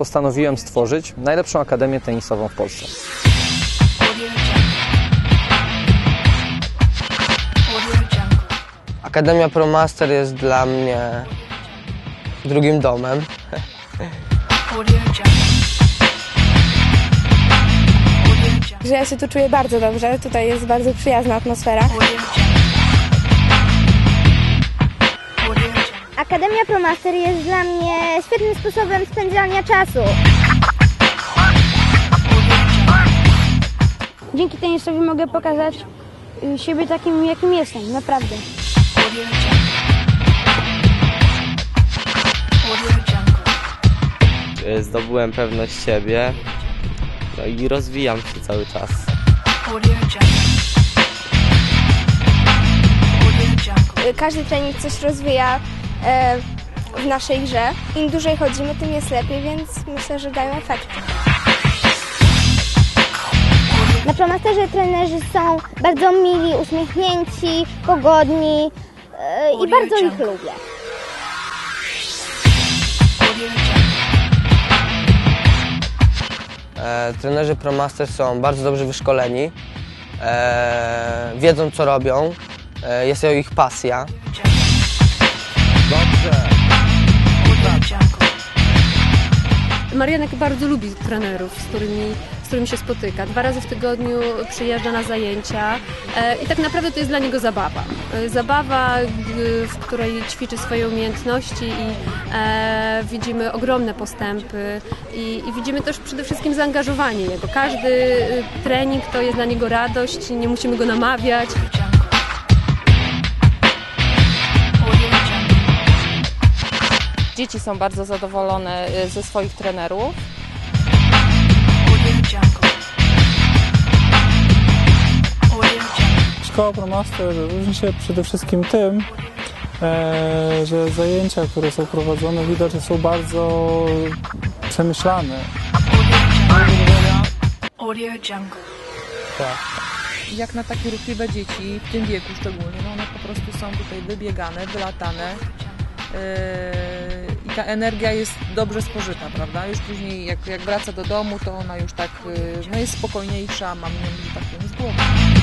Postanowiłem stworzyć najlepszą akademię tenisową w Polsce. Akademia ProMaster jest dla mnie drugim domem. Że ja się tu czuję bardzo dobrze. Tutaj jest bardzo przyjazna atmosfera. Akademia ProMaster jest dla mnie świetnym sposobem spędzania czasu. Dzięki tenisowi mogę pokazać y, siebie takim, jakim jestem, naprawdę. Y, zdobyłem pewność siebie no i rozwijam się cały czas. Jungle. Każdy trening coś rozwija w naszej grze. Im dłużej chodzimy, tym jest lepiej, więc myślę, że dają efekty. Na ProMasterze trenerzy są bardzo mili, uśmiechnięci, pogodni e, i bardzo ich lubię. E, trenerzy ProMaster są bardzo dobrze wyszkoleni, e, wiedzą co robią, e, jest to ich pasja. Jungle. Marianek bardzo lubi trenerów, z którymi, z którymi się spotyka. Dwa razy w tygodniu przyjeżdża na zajęcia e, i tak naprawdę to jest dla niego zabawa. E, zabawa, w której ćwiczy swoje umiejętności i e, widzimy ogromne postępy i, i widzimy też przede wszystkim zaangażowanie jego. Każdy y, trening to jest dla niego radość, nie musimy go namawiać. Dzieci są bardzo zadowolone y, ze swoich trenerów. Szkoła ProMaster różni się przede wszystkim tym, e, że zajęcia, które są prowadzone, widać, że są bardzo przemyślane. Audio Jungle. jak na takie ruchliwe dzieci, w tym wieku szczególnie, no one po prostu są tutaj wybiegane, wylatane yy, i ta energia jest dobrze spożyta, prawda? Już później jak, jak wraca do domu, to ona już tak, yy, no jest spokojniejsza, mam ją, że tak powiem, z głowy.